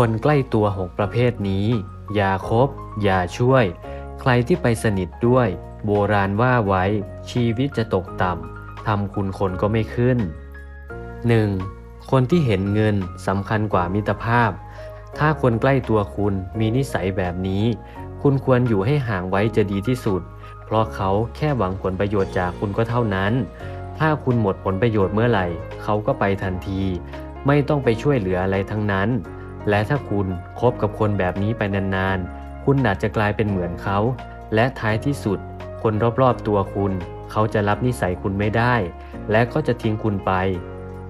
คนใกล้ตัวหกประเภทนี้ อย่าคบ อย่าช่วย ใครที่ไปสนิทด้วย โบราณว่าไว้ ชีวิตจะตกต่ำทำคุณคนก็ไม่ขึ้น 1. คนที่เห็นเงินสำคัญกว่ามิตรภาพ ถ้าคนใกล้ตัวคุณมีนิสัยแบบนี้ คุณควรอยู่ให้ห่างไว้จะดีที่สุด เพราะเขาแค่หวังผลประโยชน์จากคุณก็เท่านั้น ถ้าคุณหมดผลประโยชน์เมื่อไหร่ เขาก็ไปทันที ไม่ต้องไปช่วยเหลืออะไรทั้งนั้น และถ้าคุณคบกับคนแบบนี้ไปนานๆ คุณอาจจะกลายเป็นเหมือนเขา และท้ายที่สุด คนรอบๆตัวคุณ เขาจะรับนิสัยคุณไม่ได้ และก็จะทิ้งคุณไป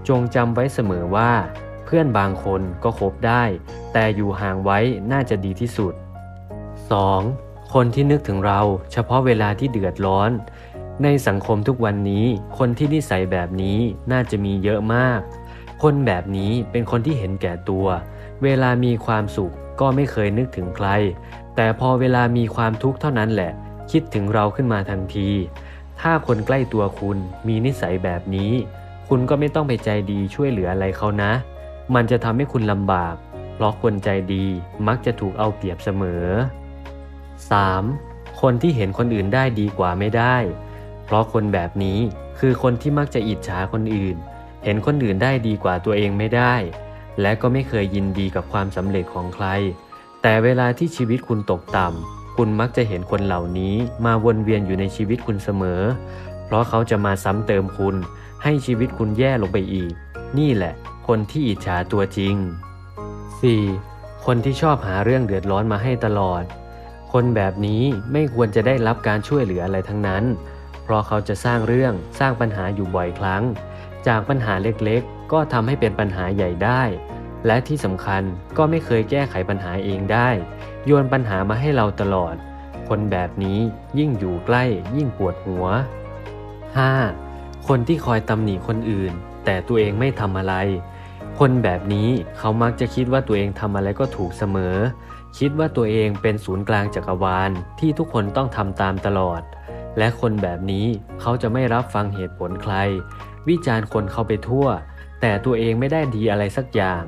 จงจำไว้เสมอว่า เพื่อนบางคนก็คบได้ แต่อยู่ห่างไว้น่าจะดีที่สุด 2. คนที่นึกถึงเราเฉพาะเวลาที่เดือดร้อน ในสังคมทุกวันนี้ คนที่นิสัยแบบนี้น่าจะมีเยอะมาก คนแบบนี้เป็นคนที่เห็นแก่ตัวเเวลามีความสุขก็ไม่เคยนึกถึงใคร แต่พอเวลามีความทุกข์เท่านั้นแหละ คิดถึงเราขึ้นมาทันที ถ้าคนใกล้ตัวคุณมีนิสัยแบบนี้ คุณก็ไม่ต้องไปใจดีช่วยเหลืออะไรเขานะ มันจะทำให้คุณลำบาก เพราะคนใจดีมักจะถูกเอาเปรียบเสมอ 3. คนที่เห็นคนอื่นได้ดีกว่าไม่ได้ เพราะคนแบบนี้คือคนที่มักจะอิจฉาคนอื่น เห็นคนอื่นได้ดีกว่าตัวเองไม่ได้ และก็ไม่เคยยินดีกับความสำเร็จของใคร แต่เวลาที่ชีวิตคุณตกต่ำ คุณมักจะเห็นคนเหล่านี้มาวนเวียนอยู่ในชีวิตคุณเสมอ เพราะเขาจะมาซ้ำเติมคุณ ให้ชีวิตคุณแย่ลงไปอีก นี่แหละ คนที่อิจฉาตัวจริง 4. คนที่ชอบหาเรื่องเดือดร้อนมาให้ตลอด คนแบบนี้ไม่ควรจะได้รับการช่วยเหลืออะไรทั้งนั้น เพราะเขาจะสร้างเรื่องสร้างปัญหาอยู่บ่อยครั้ง จากปัญหาเล็กๆ ก็ทำให้เป็นปัญหาใหญ่ได้ และที่สำคัญก็ไม่เคยแก้ไขปัญหาเองได้ โยนปัญหามาให้เราตลอด คนแบบนี้ยิ่งอยู่ใกล้ยิ่งปวดหัว 5. คนที่คอยตำหนิคนอื่น แต่ตัวเองไม่ทำอะไร คนแบบนี้เขามักจะคิดว่าตัวเองทำอะไรก็ถูกเสมอ คิดว่าตัวเองเป็นศูนย์กลางจักรวาลที่ทุกคนต้องทำตามตลอด และคนแบบนี้เขาจะไม่รับฟังเหตุผลใคร วิจารณ์คนเข้าไปทั่ว แต่ตัวเองไม่ได้ดีอะไรสักอย่าง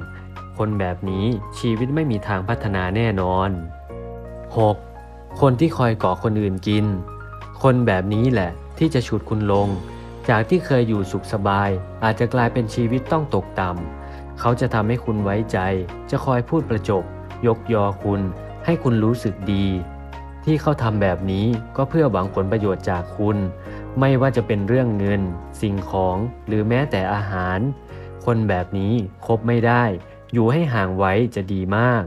คนแบบนี้ชีวิตไม่มีทางพัฒนาแน่นอน 6. คนที่คอยก่อคนอื่นกิน คนแบบนี้แหละที่จะฉุดคุณลง จากที่เคยอยู่สุขสบาย อาจจะกลายเป็นชีวิตต้องตกต่ำเขาจะทำให้คุณไว้ใจ จะคอยพูดประจบ ยกยอคุณ ให้คุณรู้สึกดี ที่เขาทำแบบนี้ก็เพื่อหวังผลประโยชน์จากคุณ ไม่ว่าจะเป็นเรื่องเงิน สิ่งของหรือแม้แต่อาหาร คนแบบนี้คบไม่ได้ อยู่ให้ห่างไว้จะดีมาก